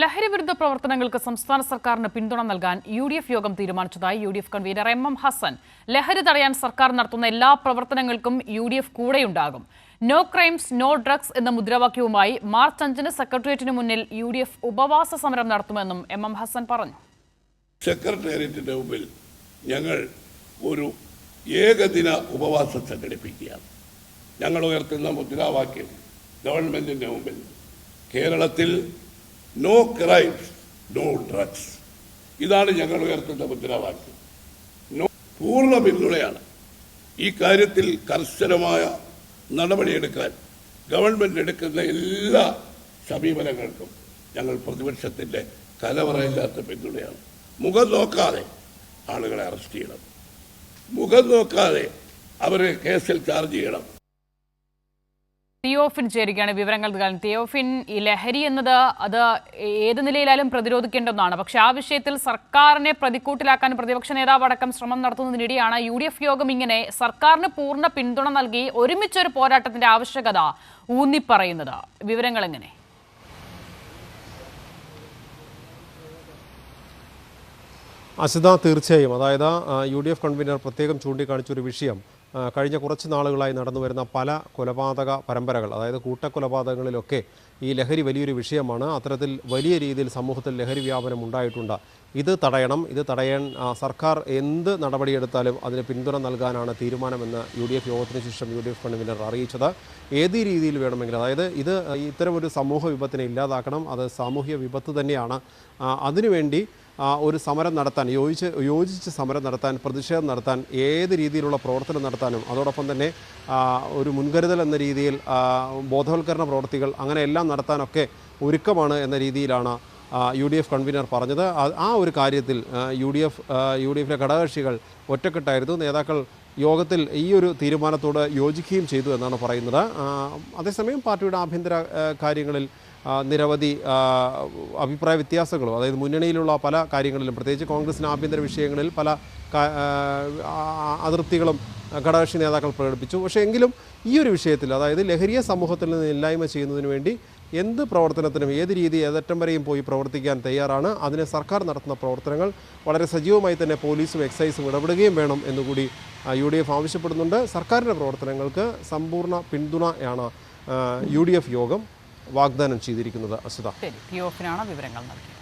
ലഹരി വിരുദ്ധ പ്രവർത്തനങ്ങൾക്ക് സംസ്ഥാന സർക്കാരിന് പിന്തുണ നൽകാൻ യു ഡി എഫ് യോഗം തീരുമാനിച്ചതായി U D F convener M M Hassan. ലഹരി തടയാൻ സർക്കാർ നടത്തുന്ന എല്ലാ പ്രവർത്തനങ്ങൾക്കും യു ഡി എഫ് കൂടെയുണ്ടാകും. നോ ക്രൈംസ് നോ ഡ്രഗ്സ് എന്ന മുദ്രാവാക്യവുമായി മാർച്ച് അഞ്ചിന് സെക്രട്ടേറിയറ്റിന് മുന്നിൽ യു ഡി എഫ് ഉപവാസ സമരം നടത്തുമെന്നും എം എം ഹസൻ പറഞ്ഞു. സെക്രട്ടേറിയറ്റിന്റെ മുമ്പിൽ ഞങ്ങൾ ഒരു ഏകദിന ഉപവാസം സംഘടിപ്പിക്കുകയാണ്. ഞങ്ങൾ ഉയർത്തുന്ന മുദ്രാവാക്യം ഗവൺമെന്റിന്റെ മുമ്പിൽ കേരളത്തിൽ നോ ക്രൈംസ് നോ ഡ്രഗ്സ് ഇതാണ് ഞങ്ങൾ ഉയർത്തുന്ന മുദ്രാവാക്യം. നോ പൂർണ പിന്തുണയാണ്. ഈ കാര്യത്തിൽ കർശനമായ നടപടിയെടുക്കാൻ ഗവൺമെന്റ് എടുക്കുന്ന എല്ലാ സമീപനങ്ങൾക്കും ഞങ്ങൾ പ്രതിപക്ഷത്തിന്റെ കലവറയില്ലാത്ത പിന്തുണയാണ്. മുഖം നോക്കാതെ ആളുകളെ അറസ്റ്റ് ചെയ്യണം. മുഖം നോക്കാതെ അവരെ കേസിൽ ചാർജ് ചെയ്യണം. തിയോഫിൻ ചേരുകയാണ് വിവരങ്ങൾ നൽകാൻ. തിയോഫിൻ ഈ ലഹരി എന്നത് അത് ഏത് നിലയിലായാലും പ്രതിരോധിക്കേണ്ട ഒന്നാണ് പക്ഷെ ആ വിഷയത്തിൽ സർക്കാരിനെ പ്രതിക്കൂട്ടിലാക്കാൻ പ്രതിപക്ഷ നേതാവ് അടക്കം ശ്രമം നടത്തുന്നതിനിടെയാണ് യു ഡി എഫ് യോഗം ഇങ്ങനെ സർക്കാരിന് പൂർണ പിന്തുണ നൽകി ഒരുമിച്ചൊരു പോരാട്ടത്തിന്റെ ആവശ്യകത ഊന്നിപ്പറയുന്നത്. വിവരങ്ങൾ എങ്ങനെ? അസിത തീർച്ചയായും. അതായത് യു ഡി എഫ് കൺവീനർ പ്രത്യേകം ചൂണ്ടിക്കാണിച്ചൊരു വിഷയം. കഴിഞ്ഞ കുറച്ച് നാളുകളായി നടന്നു വരുന്ന പല കൊലപാതക പരമ്പരകൾ അതായത് കൂട്ടക്കൊലപാതകങ്ങളിലൊക്കെ ഈ ലഹരി വലിയൊരു വിഷയമാണ്. അത്തരത്തിൽ വലിയ രീതിയിൽ സമൂഹത്തിൽ ലഹരി വ്യാപനം ഉണ്ടായിട്ടുണ്ട്. ഇത് തടയണം ഇത് തടയാൻ സർക്കാർ എന്ത് നടപടിയെടുത്താലും അതിന് പിന്തുണ നൽകാനാണ് തീരുമാനമെന്ന് യു ഡി എഫ് യോഗത്തിന് ശേഷം യു ഡി എഫ് കൺവീനർ അറിയിച്ചത്. ഏത് രീതിയിൽ വേണമെങ്കിലും അതായത് ഇത് ഇത്തരമൊരു സമൂഹ വിപത്തിനെ ഇല്ലാതാക്കണം അത് സാമൂഹ്യ വിപത്ത് തന്നെയാണ്. അതിനുവേണ്ടി ഒരു സമരം നടത്താൻ യോജിച്ച് യോജിച്ച് സമരം നടത്താൻ പ്രതിഷേധം നടത്താൻ ഏത് രീതിയിലുള്ള പ്രവർത്തനം നടത്താനും അതോടൊപ്പം തന്നെ ഒരു മുൻകരുതൽ എന്ന രീതിയിൽ ബോധവൽക്കരണ പ്രവർത്തികൾ അങ്ങനെ എല്ലാം നടത്താനൊക്കെ ഒരുക്കമാണ് എന്ന രീതിയിലാണ് യു ഡി എഫ് കൺവീനർ പറഞ്ഞത്. ആ- ഒരു കാര്യത്തിൽ U D F U D എഫിലെ ഘടകകക്ഷികൾ ഒറ്റക്കെട്ടായിരുന്നു. നേതാക്കൾ യോഗത്തിൽ ഈ ഒരു തീരുമാനത്തോട് യോജിക്കുകയും ചെയ്തു എന്നാണ് പറയുന്നത്. അതേസമയം പാർട്ടിയുടെ ആഭ്യന്തര കാര്യങ്ങളിൽ നിരവധി അഭിപ്രായ വ്യത്യാസങ്ങളും അതായത് മുന്നണിയിലുള്ള പല കാര്യങ്ങളിലും പ്രത്യേകിച്ച് കോൺഗ്രസിന് ആഭ്യന്തര വിഷയങ്ങളിൽ പല അതിർത്തികളും ഘടകകക്ഷി നേതാക്കൾ പ്രകടിപ്പിച്ചു. പക്ഷേ എങ്കിലും ഈ ഒരു വിഷയത്തിൽ അതായത് ലഹരിയെ സമൂഹത്തിൽ നിന്ന് ഇല്ലായ്മ ചെയ്യുന്നതിന് വേണ്ടി എന്ത് പ്രവർത്തനത്തിനും ഏത് രീതി ഏതറ്റം വരെയും പോയി പ്രവർത്തിക്കാൻ തയ്യാറാണ്. അതിന് സർക്കാർ നടത്തുന്ന പ്രവർത്തനങ്ങൾ വളരെ സജീവമായി തന്നെ പോലീസും എക്സൈസും ഇടപെടുകയും വേണം എന്നുകൂടി യു ഡി എഫ് ആവശ്യപ്പെടുന്നുണ്ട്. സർക്കാരിന്റെ പ്രവർത്തനങ്ങൾക്ക് സമ്പൂർണ പിന്തുണയാണ് യു ഡി എഫ് യോഗം വാഗ്ദാനം ചെയ്തിരിക്കുന്നത്. അസുത വിവരങ്ങൾ നൽകിയത്.